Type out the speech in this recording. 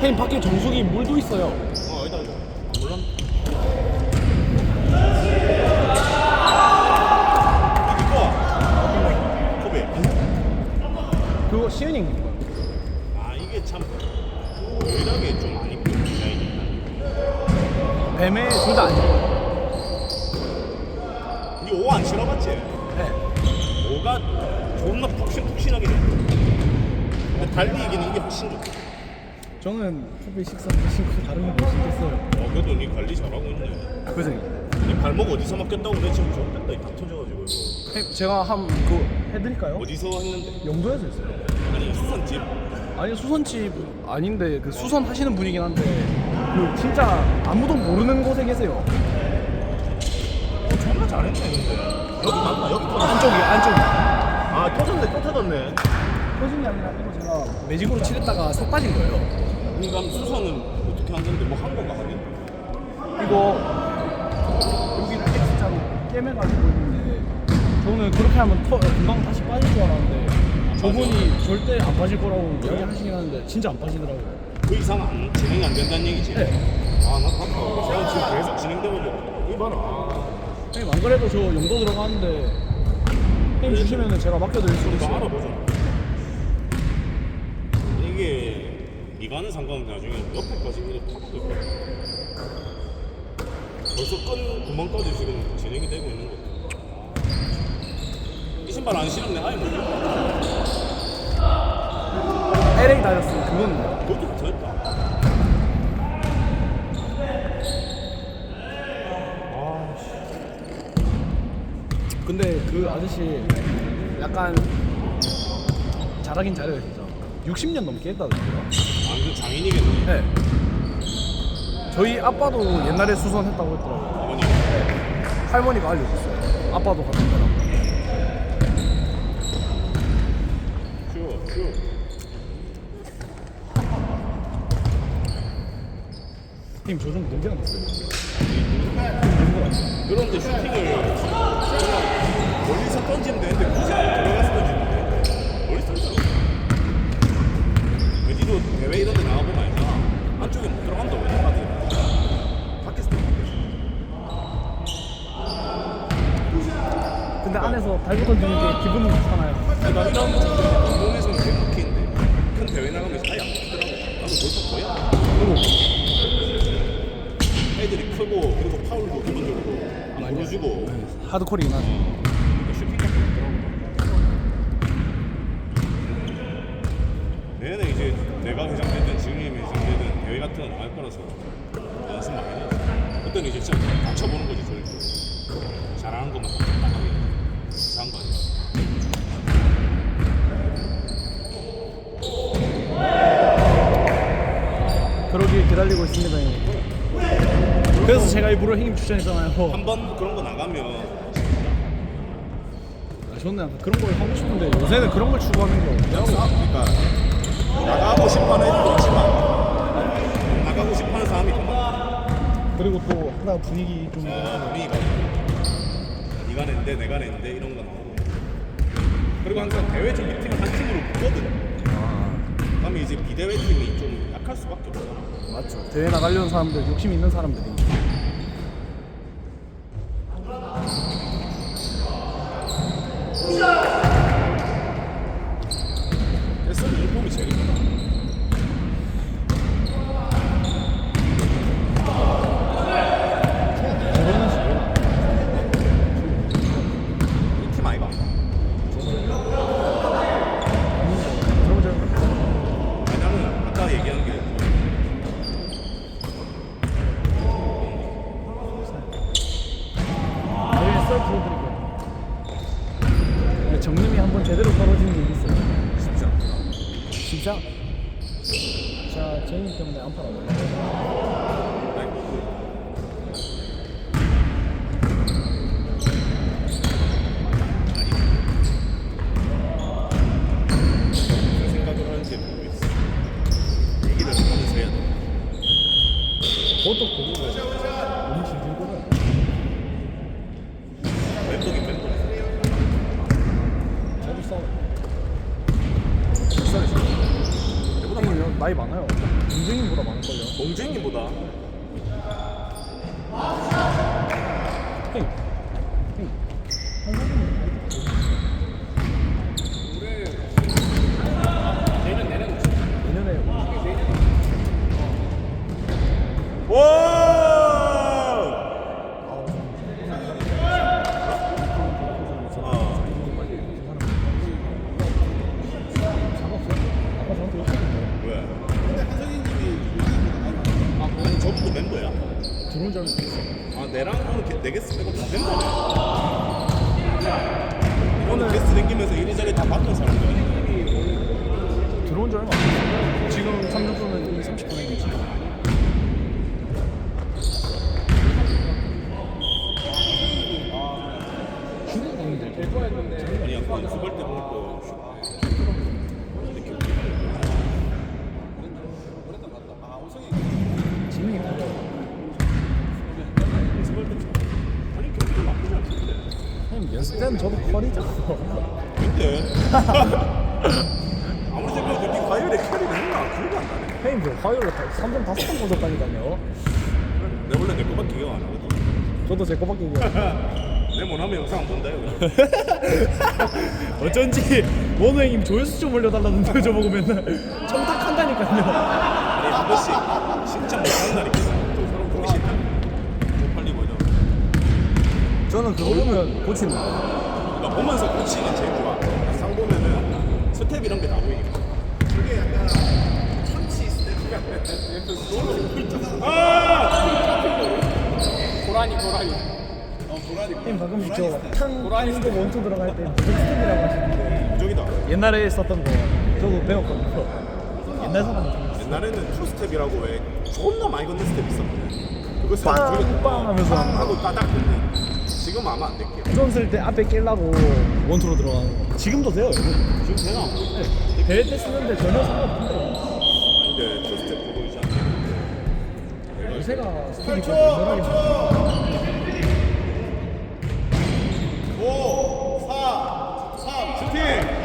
형님 밖에 정수기 물도 있어요. 어 여기다 줘. 몰라. 이거 거야. 코베. 그거 시은이 거예요. 아 이게 참 유일하게 좀안 입고 디자인이. 뱀에 둘다안 입어요. 니오안 신어봤지? 네. 오가 존나 푹신푹신하게 돼. 근데 달리기는 이게 훨씬 좋다. 저는 후배 식사 신고 다른 거 신겠어요. 어 그래도 니 관리 잘하고 있네. 그래서 니 발목 어디서 맡겼다고 내 지금 좋겠다 이다 터져가지고 이거. 형님, 제가 한 그 해드릴까요? 어디서 했는데? 영도에서 했어요. 아니 수선집? 아니 수선집 아닌데 그 수선 하시는 분이긴 한데 그 진짜 아무도 모르는 곳에 계세요. 어 존나 잘했네 근데. 여기 맞나? 여기 터졌 안쪽이 안쪽이. 아 터졌네 또 터졌네. 터진 게 아니라 이거 제가 매직으로 칠했다가 색 빠진 거예요. 그럼 수선은 어떻게 한 건데 뭐 한 건가 하니? 이거 여기를 X자로 깨매가지고 있는데 저는 그렇게 하면 터, 금방 다시 빠질 줄 알았는데 저분이 절대 안 빠질 거라고 이야기하시긴 하는데 진짜 안 빠지더라고요. 그 이상 안, 진행이 안 된다는 얘기지? 네. 아나 봤다. 제가 지금 계속 진행되고 있는데 이거 봐라. 아, 형님 안 그래도 저 영도 들어가는데 형님 주시면은 제가 맡겨드릴 수 이거 있어요. 알아보자. 이게 이가는 상관없는데 나중에 옆에까지 이렇게 탁 뜯고 벌써 끈 구멍까지 지금 진행이 되고 있는 거. 이 신발 안 신었네 아예 모르겠다. LA 다녔으면 그건 그것도 더 했다. 근데 그 아저씨 약간 잘하긴 잘해요 진짜. 60년 넘게 했다던데요? 완전 장인이겠네. 네. 저희 아빠도 옛날에 수선했다고 했더라고요. 어머니. 할머니가 알려줬어요. 아빠도 같은 거라고 쉬워. 형님 저 정도 냄새가 났어요 그런데 슈팅을 멀리서 던지면 되는데 굳이 들어가서 던지면 돼. 멀리서 던져. 어디로 대회 이런 데 나가보면 알잖아. 안쪽에 못 들어간다, 왜 나가지? 밖에서 들어간다. 근데 안에서 달고 던지는 게 기분은 좋잖아요 나 이런 운동에서는 되게 막히는데 큰 대회 나가면 아예 안 막히더라고. 나도 벌써 거야. 애들이 크고 그리고 파울도 기본적으로 안 보여주고 하드코리긴 하죠 그러니까 슈팅밖에 없더라고. 내년에 이제 내가 회장되든 지금이 거 나갈 거라서 연습 많이 해야지. 그때는 이제 진짜 다쳐보는 거지 저희. 잘하는 것만 딱 하게. 이상한 거 아니야. 그러길 기다리고 있습니다 형님 그래서 제가 일부러 형님 추천했잖아요 한 번 그런 거 나가면 아, 저는 약간 그런 걸 하고 싶은데 요새는 그런 걸 추구하는 게 없더라고요 그러니까 나가고 싶어하는 애들도 있지만 나가고 싶어하는 사람이 더 많아. 하나 분위기 좀 어, 분위기가 네가 냈는데 내가 냈는데 이런 거 나오고. 그리고 항상 대회 중 팀을 한 팀으로 붙거든. 그러면 이제 비대회 팀이 좀 약할 수밖에 없잖아. 맞죠. 대회 나가려는 사람들 욕심 있는 사람들이 그래서 유니폼이 제일 이쁘다 저거는 지금 이팀 아이가 들어보자 아니 나는 아까 얘기한 게 내일 썰 풀어드릴게요 근데 정림이 한번 제대로 떨어지는 게 있어요 쉽지 않다 진짜? 자 제이님 때문에 안돼 그것도 그거고 너무 질질 끌어요 멘붕이 멘 나이 많아요. 동생님보다 많을걸요. 동생님보다 내년 내년 내년에 와 저분도 멤버야? 들어온 줄 알았어. 아 내랑 내 게스트 빼고 다 멤버네 오늘 게스트 댕기면서 이리저리 다 봤던 사람들 들어온 안 됐어. 지금 3점수는 이 30분에 있지. 중국 갔는데 될 거였는데. 아니 아까 연습할 때 보니까 지민이 가려. 연습할 때 아니 경기도 나쁘지 않던데 형님 연습 때는 저도. 근데 아무리 생각해도 네 화요일에 캐리를 했나 기억이 안 나네 형님 저 화요일에 3점 5번 꽂았다니 까요. 내 원래 내 거밖에 기억 안 하거든 저도 제 거밖에 기억 안 나요. 내 못하면 영상 안 본다 이거 어쩐지 원우 형님 조회수 좀 올려달라는데 저보고 맨날 청탁한다니까요. 아니 한 번씩 진짜 못하는 날이 있어 또 사람 보기 싫다 못 팔리고 이런 저는 그거 보면 고치는 거. 그러니까 보면서 고치는 제일 좋아 상 보면은 스텝 이런 게 다 보이니까 그게 약간 참치 스텝 고라니 고라니. 형님 가끔씩 저탕 고라니도 원투 들어갈 때 무적 스텝이라고 하시는데 무적이다. 옛날에 썼던 거 저도 배웠거든요. 옛날 사람 좀 옛날에는 투 스텝이라고 왜 존나 많이 걷는 스텝 있었거든 그 아. 빵 하면서 하고 따닥 근데 지금 아마 안 될게요. 손 쓸 때 앞에 끼려고 원투로 들어가는 거. 지금도 돼요 이거. 지금 제가 안 네. 대회 때 쓰는데 전혀 상관없는데. 근데 저 스텝 보고 있지 않아요? 요새가 스타일이 좀더 5, 4, 3, 슈팅!